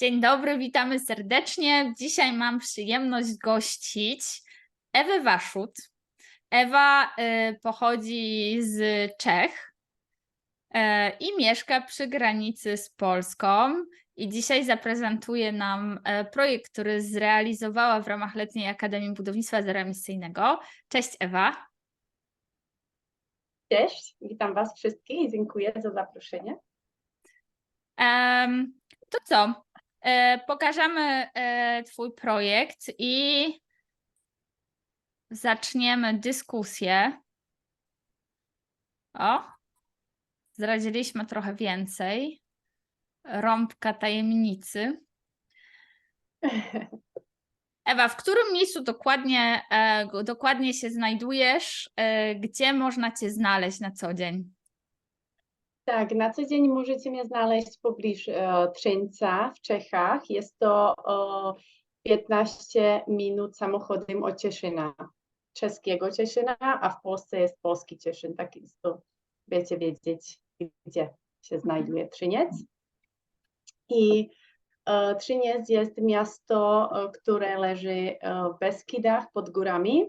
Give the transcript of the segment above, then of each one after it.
Dzień dobry, witamy serdecznie. Dzisiaj mam przyjemność gościć Ewę Waszut. Ewa y, pochodzi z Czech y, i mieszka przy granicy z Polską. I dzisiaj zaprezentuje nam e, projekt, który zrealizowała w ramach Letniej Akademii Budownictwa Zeramistyjnego. Cześć Ewa. Cześć, witam Was wszystkich i dziękuję za zaproszenie. Em, to co? E, pokażemy e, Twój projekt i zaczniemy dyskusję. O, zdradziliśmy trochę więcej. Rąbka tajemnicy. Ewa, w którym miejscu dokładnie, e, dokładnie się znajdujesz? Gdzie można Cię znaleźć na co dzień? Tak, na co dzień możecie mnie znaleźć pobliż e, Trzyńca w Czechach. Jest to e, 15 minut samochodem od Cieszyna, czeskiego Cieszyna, a w Polsce jest polski Cieszyn. Tak jest to, wiecie wiedzieć, gdzie się znajduje Trzyniec. I e, Trzyniec jest miasto, e, które leży e, w Beskidach pod górami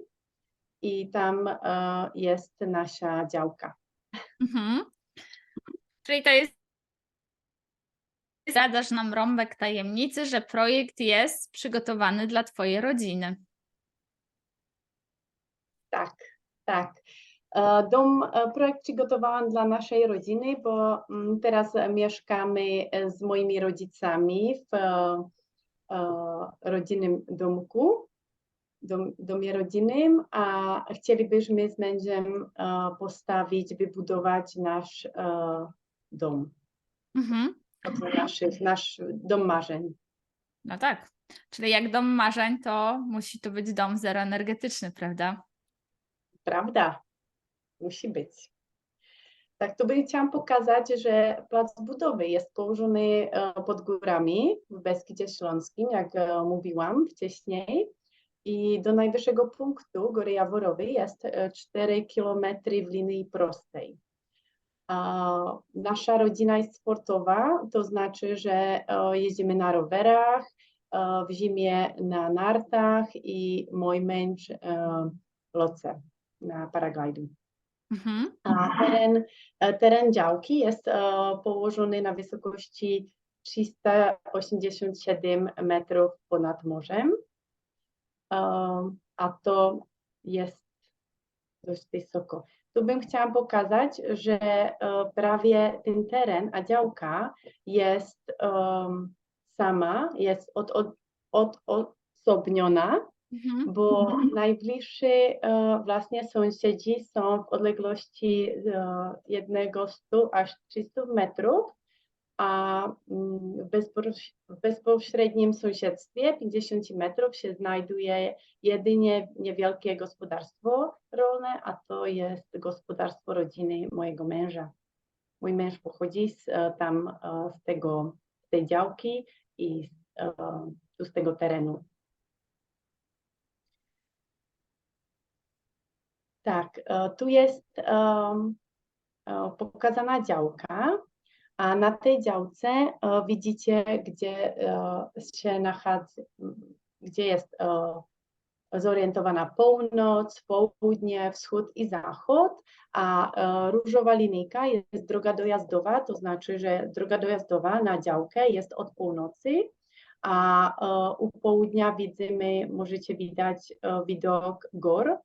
i tam e, jest nasza działka. Mhm. Czyli to jest. Zdradzasz nam rąbek tajemnicy, że projekt jest przygotowany dla Twojej rodziny. Tak, tak. E, Dom, e, projekt przygotowałam dla naszej rodziny, bo mm, teraz mieszkamy e, z moimi rodzicami w rodzinnym domku, dom, domie rodzinnym, a chcielibyśmy z mężem postawić, wybudować nasz dom, Mhm. nasz, nasz dom marzeń. No tak. Czyli jak dom marzeń, to musi to być dom zeroenergetyczny, prawda? Prawda? Musi być. Tak, to by chciałam pokazać, że plac budowy jest położony e, pod górami w Beskidzie Śląskim, jak e, mówiłam wcześniej. I do najwyższego punktu Góry Jaworowej jest e, 4 km w linii prostej. Nasza rodzina jest sportowa, to znaczy, że e, jeździmy na rowerach, e, w zimie na nartach i mój męż e, loce na paraglajdu. Mhm. A teren, teren działki jest położony na wysokości 387 metrów ponad morzem, a to jest dość wysoko. Tu bym chciała pokazać, że e, prawie ten teren, a działka jest sama, jest od, od, od, odosobniona, Mhm. bo najbliżsi e, właśnie sąsiedzi są w odległości e, jednego 100 aż 300 metrów, a mm, w bezpoś- w bezpośrednim sąsiedztwie 50 metrów się znajduje jedynie niewielkie gospodarstwo rolne, a to jest gospodarstwo rodziny mojego męża. Mój męż pochodzi z, e, tam e, z tego, z tej działki i z, e, z tego terenu. Tak, tu jest pokazana działka, a na tej działce e, widzicie, gdzie e, się nachadza, gdzie jest e, zorientowana północ, południe, wschód i zachód, a różowa linijka jest droga dojazdowa, to znaczy, że droga dojazdowa na działkę jest od północy, a u południa widzimy, możecie widać widok gór,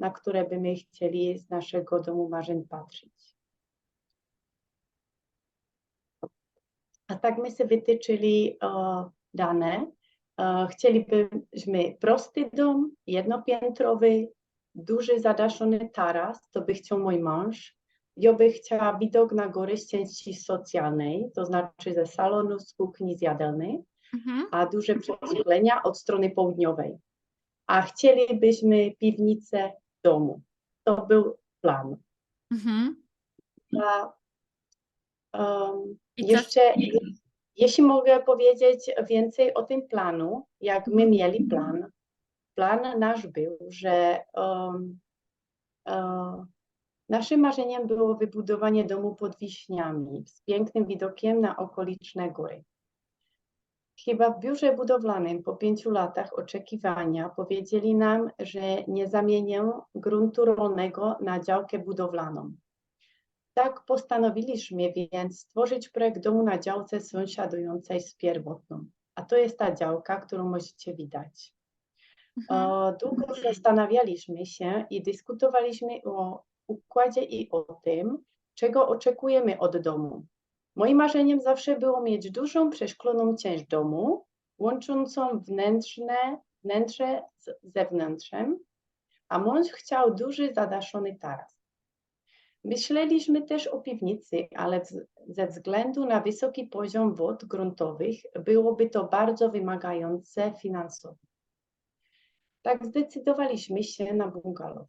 na które by my chcieli z naszego domu marzeń patrzeć. A tak my sobie wytyczyli e, dane. E, chcielibyśmy prosty dom, jednopiętrowy, duży zadaszony taras, to by chciał mój mąż. Ja by chciała widok na góry z części socjalnej, to znaczy ze salonu, z kuchni, z jadalnej Mhm. a duże prześwietlenia od strony południowej. A chcielibyśmy piwnicę domu. To był plan. Mhm. A, co? jeszcze, jeśli mogę powiedzieć więcej o tym planu, jak my mieli plan. Plan nasz był, że em, e, naszym marzeniem było wybudowanie domu pod wiśniami z pięknym widokiem na okoliczne góry. Chyba w biurze budowlanym po pięciu latach oczekiwania powiedzieli nam, że nie zamienię gruntu rolnego na działkę budowlaną. Tak postanowiliśmy więc stworzyć projekt domu na działce sąsiadującej z pierwotną. A to jest ta działka, którą możecie widać. Mhm. O, Długo zastanawialiśmy się i dyskutowaliśmy o układzie i o tym, czego oczekujemy od domu. Moim marzeniem zawsze było mieć dużą, przeszkloną część domu, łączącą wnętrzne, wnętrze z zewnętrzem, a mąż chciał duży, zadaszony taras. Myśleliśmy też o piwnicy, ale ze względu na wysoki poziom wód gruntowych byłoby to bardzo wymagające finansowo. Tak zdecydowaliśmy się na bungalow.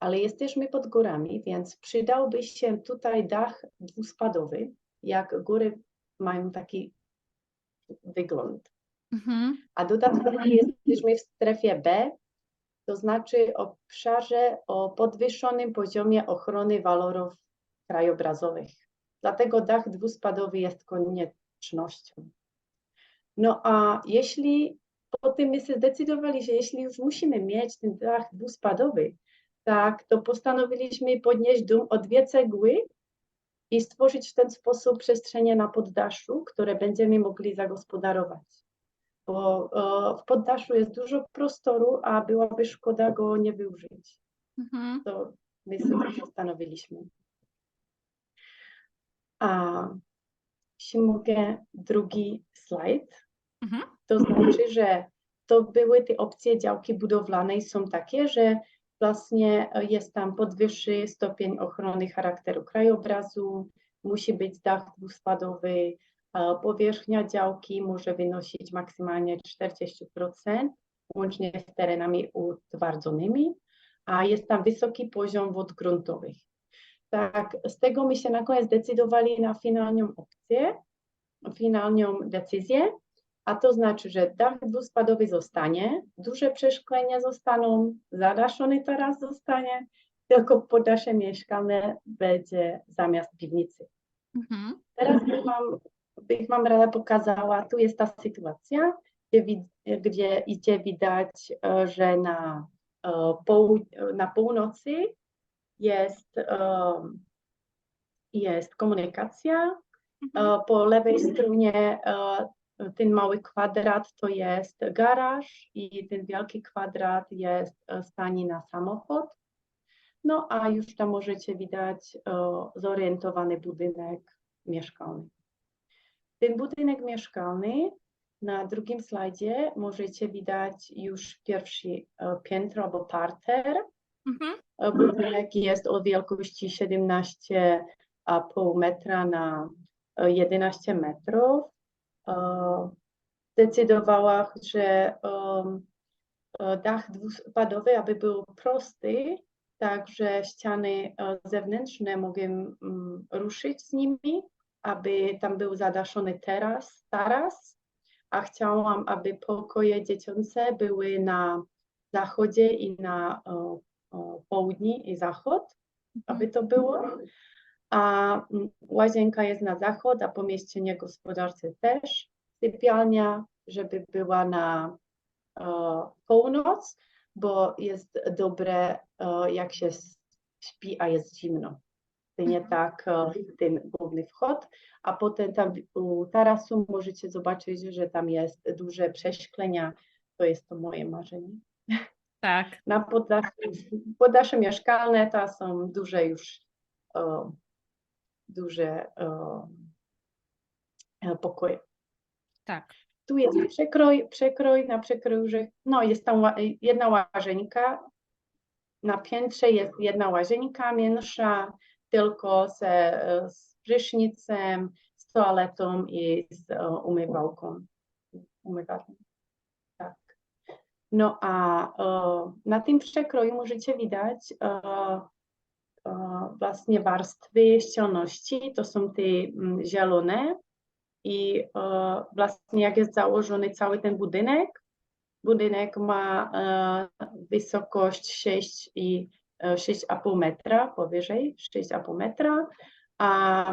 Ale jesteśmy pod górami, więc przydałby się tutaj dach dwuspadowy, jak góry mają taki wygląd. Mhm. A dodatkowo jesteśmy w strefie B, to znaczy obszarze o podwyższonym poziomie ochrony walorów krajobrazowych. Dlatego dach dwuspadowy jest koniecznością. No a jeśli po tym my się zdecydowali, że jeśli już musimy mieć ten dach dwuspadowy, tak, to postanowiliśmy podnieść dom o dwie cegły i stworzyć w ten sposób przestrzenie na poddaszu, które będziemy mogli zagospodarować. Bo e, w poddaszu jest dużo prostoru, a byłaby szkoda go nie wyużyć. Mhm. To my sobie postanowiliśmy. A jeśli mogę drugi slajd. Mhm. To znaczy, że to były te opcje działki budowlanej są takie, że właśnie e, jest tam podwyższy stopień ochrony charakteru krajobrazu, musi być dach dwuspadowy, powierzchnia działki może wynosić maksymalnie 40%, łącznie z terenami utwardzonymi, a jest tam wysoki poziom wód gruntowych. Tak, z tego my się na koniec zdecydowali na finalną opcję, finalną decyzję, a to znaczy, że dach dwuspadowy zostanie, duże przeszklenia zostaną, zadaszony taras zostanie, tylko poddasze mieszkalne będzie zamiast piwnicy. Mhm. Teraz bych wam, bych wam rada pokazała, tu jest ta sytuacja, gdzie, gdzie idzie widać, e, że na, e, na północy jest, em, jest komunikacja, Mhm. E, Po lewej stronie e, ten mały kwadrat to jest garaż i ten wielki kwadrat jest e, stanie na samochód. No a już tam możecie widać e, zorientowany budynek mieszkalny. Ten budynek mieszkalny na drugim slajdzie możecie widać już pierwszy e, piętro albo parter. Mhm. E, Budynek jest o wielkości 17,5 metra na e, 11 metrów. E, Zdecydowała, że em, e, dach dwuspadowy, aby był prosty, tak że ściany zewnętrzne mogły mm, ruszyć z nimi, aby tam był zadaszony teras, taras, a chciałam, aby pokoje dziecięce były na zachodzie i na e, e, południ i zachód, aby to było. A mm, łazienka jest na zachód, a pomieszczenie gospodarcze też. Sypialnia, żeby była na e, północ, bo jest dobre, jak się śpi, a jest zimno. To nie Mhm. tak e, ten główny wchód, a potem tam u tarasu możecie zobaczyć, że tam jest duże prześklenia. To jest to moje marzenie. Tak. Na poddaszu, poddasze mieszkalne to są duże już e, duże e, e, pokoje. Tak. Tu jest przekrój, przekrój na przekroju, że no jest tam jedna łazienka, na piętrze jest jedna łazienka mniejsza, tylko z, z prysznicem, z toaletą i z e, umywalką. umywalnią. Tak. No a e, na tym przekroju możecie widać e, właśnie warstwy ścielności, to są te mm, zielone i właśnie jak jest założony cały ten budynek, budynek ma wysokość 6 i 6,5 metra, powyżej 6,5 metra, a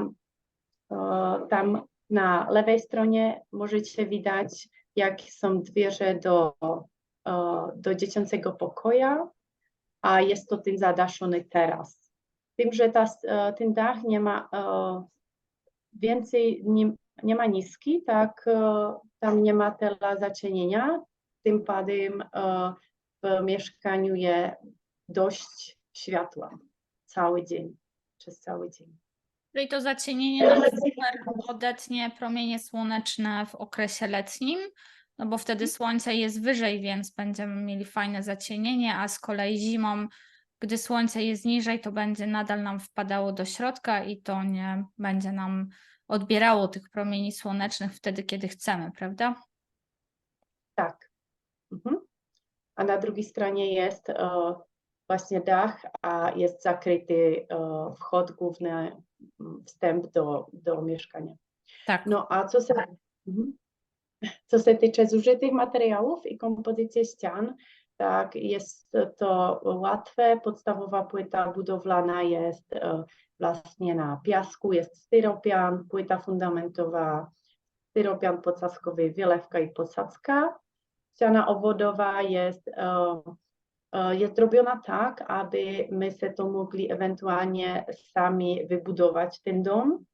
e, tam Na lewej stronie możecie widać, jak są dwie do, e, do dziecięcego pokoju, a jest to ten zadaszony teraz. Tym, że ta, e, ten dach nie ma więcej, nie, nie ma niski, tak tam nie ma tyle zacienienia, tym padem w mieszkaniu jest dość światła cały dzień, przez cały dzień. Czyli to zacienienie nam super odetnie promienie słoneczne w okresie letnim, no bo wtedy słońce jest wyżej, więc będziemy mieli fajne zacienienie, a z kolei zimą, gdy słońce jest niżej, to będzie nadal nam wpadało do środka i to nie będzie nam odbierało tych promieni słonecznych wtedy, kiedy chcemy, prawda? Tak. Mhm. A na drugiej stronie jest e, właśnie dach, a jest zakryty e, wchód główny, wstęp do, do mieszkania. Tak. No a co se, mhm. co se tyczy zużytych materiałów i kompozycji ścian, tak jest to łatwe. Podstawowa płyta budowlana jest e, właśnie na piasku, jest styropian, płyta fundamentowa, styropian podsadkowy, wylewka i podsadzka. Ściana owodowa jest, e, jest robiona tak, aby my se to mogli ewentualnie sami wybudować ten dom.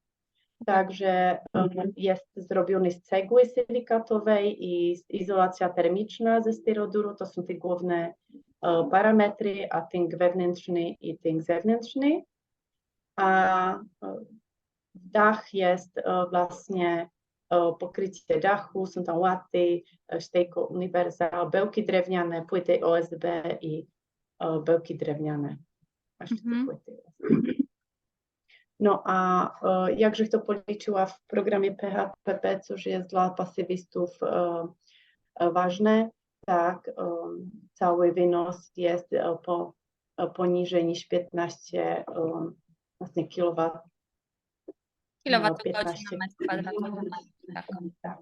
Także e, jest zrobiony z cegły silikatowej i izolacja termiczna ze styroduru. To są te główne e, parametry, a tynk wewnętrzny i tynk zewnętrzny. A e, dach jest e, właśnie e, pokrycie dachu, są tam łaty, e, sztejko uniwersal, bełki drewniane, płyty OSB i bełki drewniane. Mhm. No a e, jakże to policzyła w programie PHPP, coż jest dla pasywistów e, ważne, tak, cały wynos jest po, poniżej niż 15 e, właśnie kilowat. Kilowatogodzin 15 na metr kwadratowy. Tak, Tak,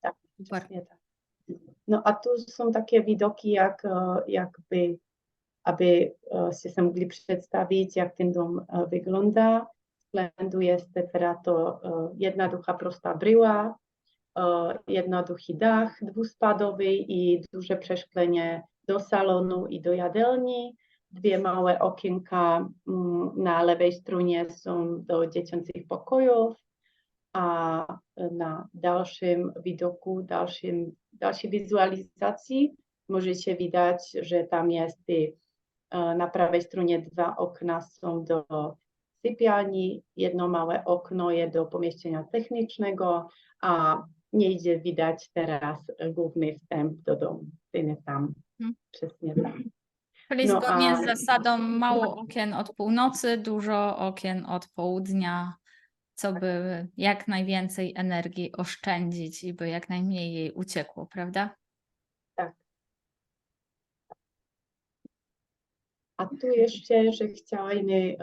tak, dokładnie tak. No a tu są takie widoki, jak e, jakby, aby e, się mogli przedstawić, jak ten dom e, wygląda. Z względu jest to e, jedna ducha prosta bryła, jednoduchy dach dwuspadowy i duże przeszklenie do salonu i do jadalni. Dwie małe okienka mm, na lewej stronie są do dziecięcych pokojów, a na dalszym widoku, dalszym, dalszej wizualizacji możecie widać, że tam jest e, na prawej stronie dwa okna są do sypialni, jedno małe okno jest do pomieszczenia technicznego, a nie idzie widać teraz główny wstęp do domu. Jest tam, Mhm. przesnie tam. Czyli No, zgodnie a- z zasadą mało okien od północy, dużo okien od południa, co by jak najwięcej energii oszczędzić i by jak najmniej jej uciekło, prawda? A tu jeszcze, że chciałam e,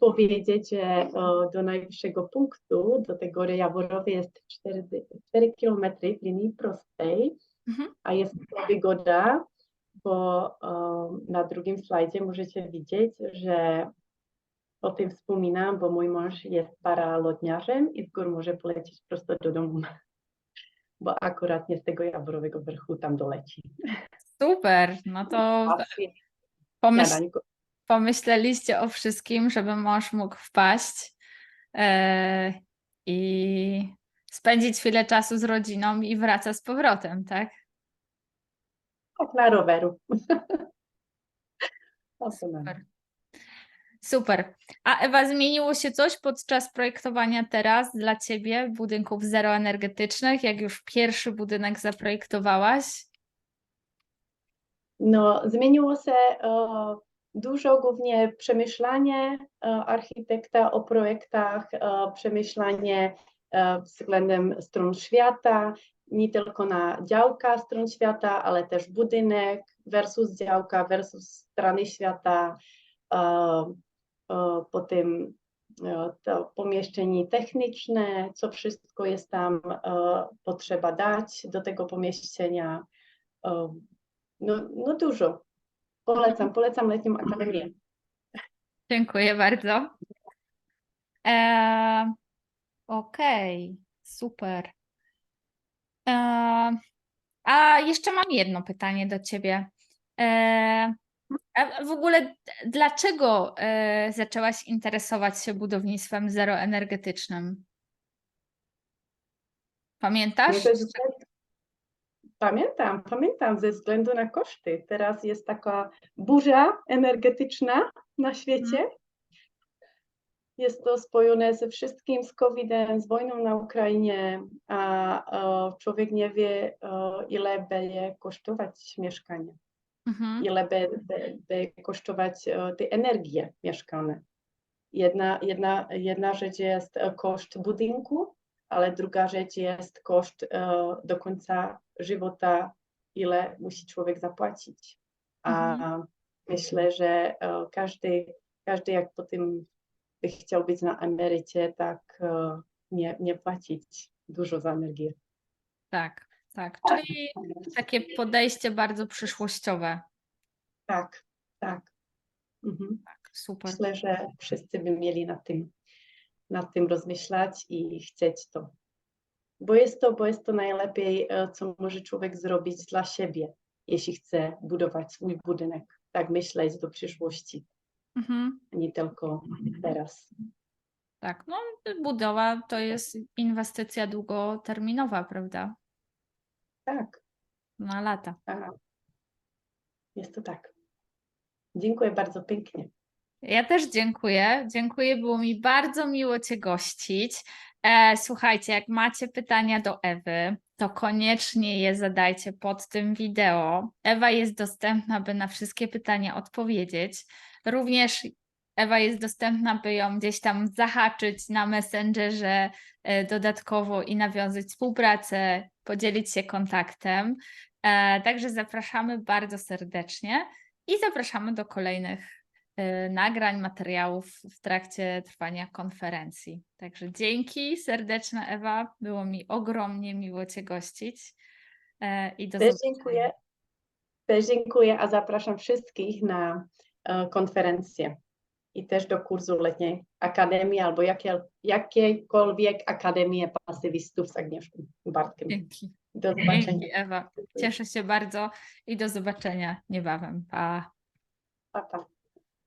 powiedzieć, że e, do najwyższego punktu, do tego Jaworowy jest 4, 4 km w linii prostej, Mhm. a jest to wygoda, bo e, na drugim slajdzie możecie widzieć, że o tym wspominam, bo mój mąż jest paralotniarzem i z gór może polecieć prosto do domu, bo akurat nie z tego Jaworowego Wrchu tam doleci. Super, no to pomyśl, pomyśleliście o wszystkim, żeby mąż mógł wpaść e, i spędzić chwilę czasu z rodziną i wraca z powrotem, tak? Tak, na roweru. Super. Super. A Ewa, zmieniło się coś podczas projektowania teraz dla Ciebie budynków zeroenergetycznych, jak już pierwszy budynek zaprojektowałaś? No, zmieniło się e, dużo, głównie przemyślanie e, architekta o projektach, e, przemyślanie e, względem stron świata, nie tylko na działka stron świata, ale też budynek versus działka versus strony świata, e, potem to pomieszczenie techniczne, co wszystko jest tam potrzeba dać do tego pomieszczenia. No, no dużo. Polecam, polecam letnią akademię. Dziękuję bardzo. E, Okej, Super. E, a jeszcze mam jedno pytanie do ciebie. E, a w ogóle dlaczego e, zaczęłaś interesować się budownictwem zeroenergetycznym? Pamiętasz? Ze względu- Pamiętam, pamiętam ze względu na koszty. Teraz jest taka burza energetyczna na świecie. Jest to spojone ze wszystkim, z COVID-em, z wojną na Ukrainie, a e, człowiek nie wie, e, ile będzie kosztować mieszkanie, Mhm. ile będzie be, be kosztować e, te energie mieszkane. Jedna, jedna, jedna rzecz jest e, koszt budynku, ale druga rzecz jest koszt e, do końca żywota, ile musi człowiek zapłacić. A myślę, że każdy, każdy jak po tym by chciał być na emerycie, tak nie, nie płacić dużo za energię. Tak, tak. Czyli takie podejście bardzo przyszłościowe. Tak, tak. Mhm. Tak, super. Myślę, że wszyscy by mieli nad tym, nad tym rozmyślać i chcieć to. Bo jest to, bo jest to najlepiej, e, co może człowiek zrobić dla siebie, jeśli chce budować swój budynek. Tak myśleć do przyszłości, Mhm. a nie tylko teraz. Tak, no budowa to jest inwestycja długoterminowa, prawda? Tak, Na lata. tak. Jest to tak. Dziękuję bardzo pięknie. Ja też dziękuję. Dziękuję, było mi bardzo miło Cię gościć. E, słuchajcie, jak macie pytania do Ewy, to koniecznie je zadajcie pod tym wideo. Ewa jest dostępna, by na wszystkie pytania odpowiedzieć. Również Ewa jest dostępna, by ją gdzieś tam zahaczyć na Messengerze e, dodatkowo i nawiązać współpracę, podzielić się kontaktem. E, Także zapraszamy bardzo serdecznie i zapraszamy do kolejnych y, nagrań, materiałów w trakcie trwania konferencji. Także dzięki serdeczne Ewa, było mi ogromnie miło Cię gościć e, i do Też zobaczenia. dziękuję. Też dziękuję, a zapraszam wszystkich na e, konferencję i też do kursu letniej Akademii albo jakie, jakiejkolwiek Akademii Pasywistów z Agnieszką Bartkiem. Dzięki. Do zobaczenia. Dzięki Ewa. Cieszę się bardzo i do zobaczenia niebawem. Pa. Pa, pa.